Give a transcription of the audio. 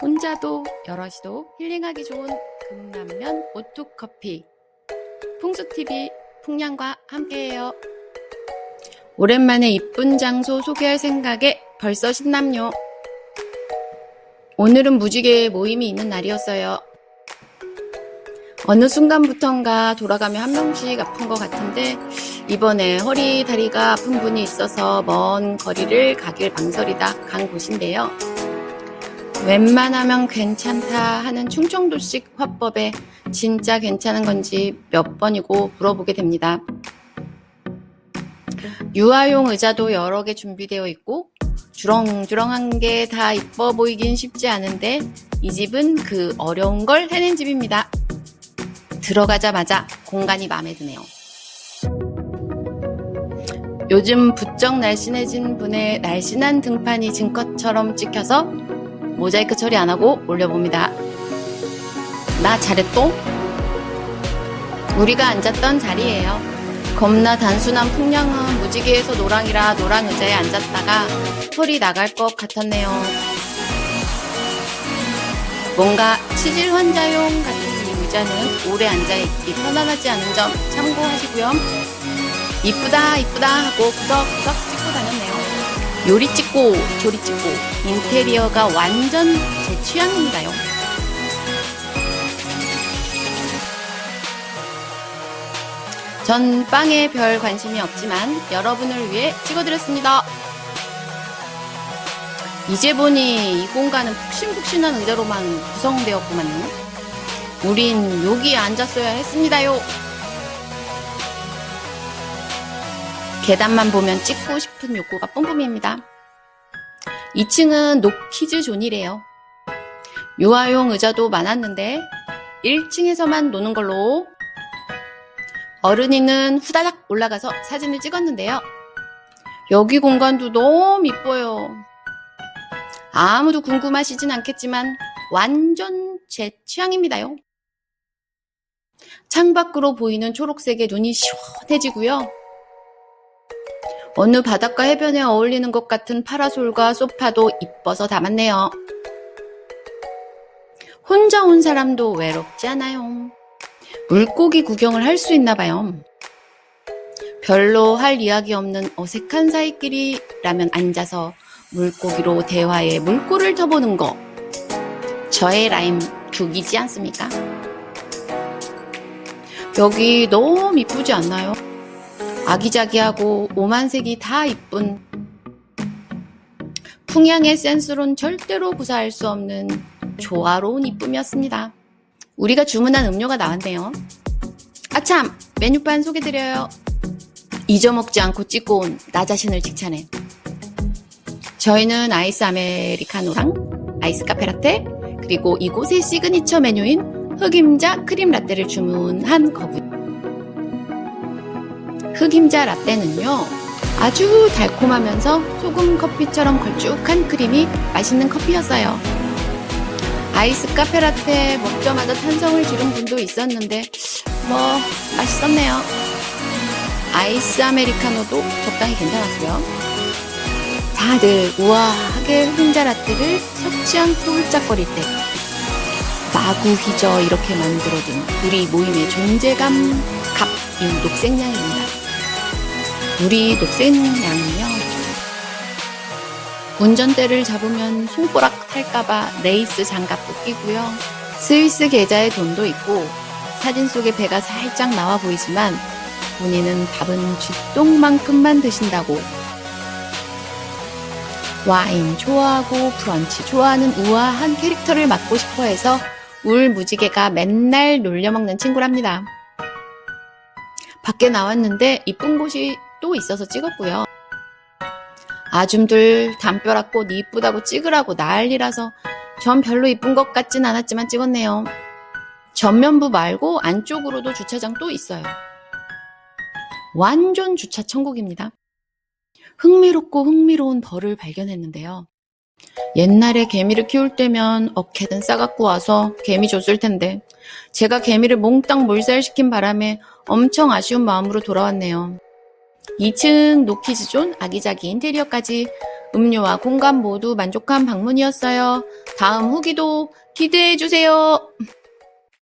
혼자도 여럿이도 힐링하기 좋은 금남면 오뚜커피 풍수TV 풍량과 함께해요. 오랜만에 이쁜 장소 소개할 생각에 벌써 신남요. 오늘은 무지개 모임이 있는 날이었어요. 어느 순간부턴가 돌아가며 한 명씩 아픈 것 같은데 이번에 허리 다리가 아픈 분이 있어서 먼 거리를 가길 망설이다 간 곳인데요. 웬만하면 괜찮다 하는 충청도식 화법에 진짜 괜찮은 건지 몇 번이고 물어보게 됩니다. 유아용 의자도 여러 개 준비되어 있고 주렁주렁한 게 다 이뻐 보이긴 쉽지 않은데 이 집은 그 어려운 걸 해낸 집입니다. 들어가자마자 공간이 마음에 드네요. 요즘 부쩍 날씬해진 분의 날씬한 등판이 증거처럼 찍혀서 모자이크 처리 안 하고 올려봅니다. 나 잘했또? 우리가 앉았던 자리예요. 겁나 단순한 풍량은 무지개에서 노랑이라 노랑 의자에 앉았다가 털이 나갈 것 같았네요. 뭔가 치질 환자용 같은 이 의자는 오래 앉아있기 편안하지 않은 점 참고하시고요. 이쁘다 이쁘다 하고 구석구석. 요리 찍고 조리 찍고 인테리어가 완전 제 취향입니다요. 전 빵에 별 관심이 없지만 여러분을 위해 찍어드렸습니다. 이제 보니 이 공간은 푹신푹신한 의자로만 구성되었구만요. 우린 여기에 앉았어야 했습니다요. 계단만 보면 찍고 싶은 욕구가 뿜뿜입니다. 2층은 노키즈 존이래요. 유아용 의자도 많았는데 1층에서만 노는 걸로 어른이는 후다닥 올라가서 사진을 찍었는데요. 여기 공간도 너무 이뻐요. 아무도 궁금하시진 않겠지만 완전 제 취향입니다요. 창밖으로 보이는 초록색의 눈이 시원해지고요. 어느 바닷가 해변에 어울리는 것 같은 파라솔과 소파도 이뻐서 담았네요. 혼자 온 사람도 외롭지 않아요. 물고기 구경을 할 수 있나 봐요. 별로 할 이야기 없는 어색한 사이끼리라면 앉아서 물고기로 대화에 물꼬를 터보는 거. 저의 라임 죽이지 않습니까? 여기 너무 이쁘지 않나요? 아기자기하고 오만색이 다 이쁜 풍향의 센스론 절대로 구사할 수 없는 조화로운 이쁨이었습니다. 우리가 주문한 음료가 나왔네요. 아참! 메뉴판 소개드려요. 잊어먹지 않고 찍고 온 나 자신을 칭찬해. 저희는 아이스 아메리카노랑 아이스 카페라떼 그리고 이곳의 시그니처 메뉴인 흑임자 크림 라떼를 주문한 거고요. 흑임자 라떼는요, 아주 달콤하면서 소금 커피처럼 걸쭉한 크림이 맛있는 커피였어요. 아이스 카페 라떼 먹자마자 탄성을 지른 분도 있었는데, 뭐, 맛있었네요. 아이스 아메리카노도 적당히 괜찮았고요. 다들 우아하게 흑임자 라떼를 않고 훌쩍거릴 때, 마구 휘저 이렇게 만들어둔 우리 모임의 존재감 갑인 녹색냥입니다. 우리 녹색냥은요. 운전대를 잡으면 손가락 탈까봐 레이스 장갑도 끼고요. 스위스 계좌에 돈도 있고 사진 속에 배가 살짝 나와 보이지만 본인은 밥은 쥐똥만큼만 드신다고 와인 좋아하고 브런치 좋아하는 우아한 캐릭터를 맡고 싶어 해서 울 무지개가 맨날 놀려먹는 친구랍니다. 밖에 나왔는데 이쁜 곳이 또 있어서 찍었고요. 아줌들 담벼락 꽃 이쁘다고 찍으라고 난리라서 전 별로 이쁜 것 같진 않았지만 찍었네요. 전면부 말고 안쪽으로도 주차장 또 있어요. 완전 주차 천국입니다. 흥미롭고 흥미로운 벌을 발견했는데요. 옛날에 개미를 키울 때면 어케든 싸갖고 와서 개미 줬을 텐데 제가 개미를 몽땅 몰살시킨 바람에 엄청 아쉬운 마음으로 돌아왔네요. 2층 노키즈존 아기자기 인테리어까지 음료와 공간 모두 만족한 방문이었어요. 다음 후기도 기대해주세요.